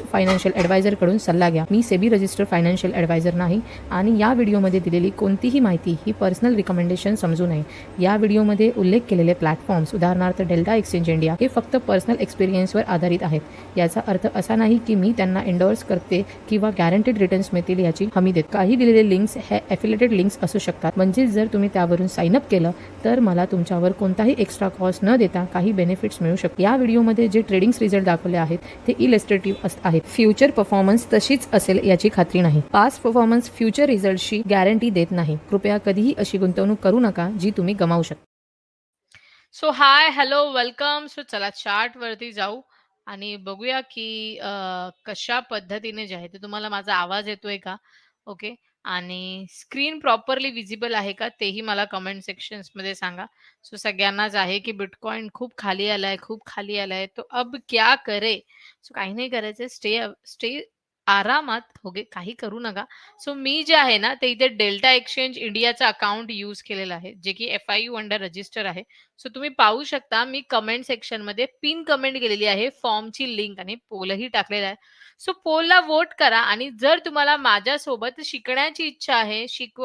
Best financial ॲडवायझरकडून सल्ला घ्या. मी सेबी रजिस्टर फायनान्शियल ॲडवायझर नाही आणि या व्हिडिओमध्ये दिलेली कोणतीही माहिती ही पर्सनल रिकमेंडेशन समजू नये. या व्हिडिओमध्ये उल्लेख केलेले प्लॅटफॉर्म्स उदाहरणार्थ डेल्टा एक्सचेंज इंडिया हे फक्त पर्सनल एक्सपिरियन्सवर आधारित आहेत. याचा अर्थ असा नाही की मी त्यांना एंडोर्स करते किंवा गॅरंटेड रिटर्न्स मिळतील याची हमी देत. काही दिलेले लिंक्स हे ॲफिलेटेड लिंक्स असू शकतात. म्हणजे जर तुम्ही त्यावरून साइन अप केलं तर मला तुमच्यावर कोणताही एक्स्ट्रा कॉस्ट न देता काही बेनिफिट्स मिळू शकतात या व्हिडिओमध्ये जे ट्रेडिंग्स रिझल्ट दाखवले आहेत ते इलेस्ट्रेटिव्ह आहेत. फ्युचर परफॉर्मन्स तशीच असेल याची खात्री नाही. पास्ट परफॉर्मन्स फ्युचर रिझल्टची गॅरंटी देत नाही. कृपया कधीही अशी गुंतवणूक करू नका जी तुम्ही गमावू शकता so hi hello welcome so चला चार्ट वरती जाऊ आणि बघूया की कशा पद्धतीने जे आहे ते तुम्हाला माझा आवाज येतोय का? ओके आणि स्क्रीन प्रॉपरली विजिबल आहे का? तेही मला कमेंट सेक्शन्समध्ये सांगा. सो सगळ्यांनाच आहे की बिटकॉइन खूप खाली आलाय खूप खाली आलाय. तो अब क्या करे? सो काही नाही करायचं स्टे स्टे आरामात होगे काही करू नका. सो मी जे आहे ना ते इथे डेल्टा एक्सचेंज इंडियाचं अकाउंट यूज केलेलं आहे जे की F I U under register आहे. सो तुम्ही पाहू शकता मी कमेंट सेक्शनमध्ये पिन कमेंट केलेली आहे फॉर्मची लिंक आणि पोलही टाकलेला आहे. सो पोलला वोट करा आणि जर तुम्हाला माझ्यासोबत शिकण्याची इच्छा आहे शिकव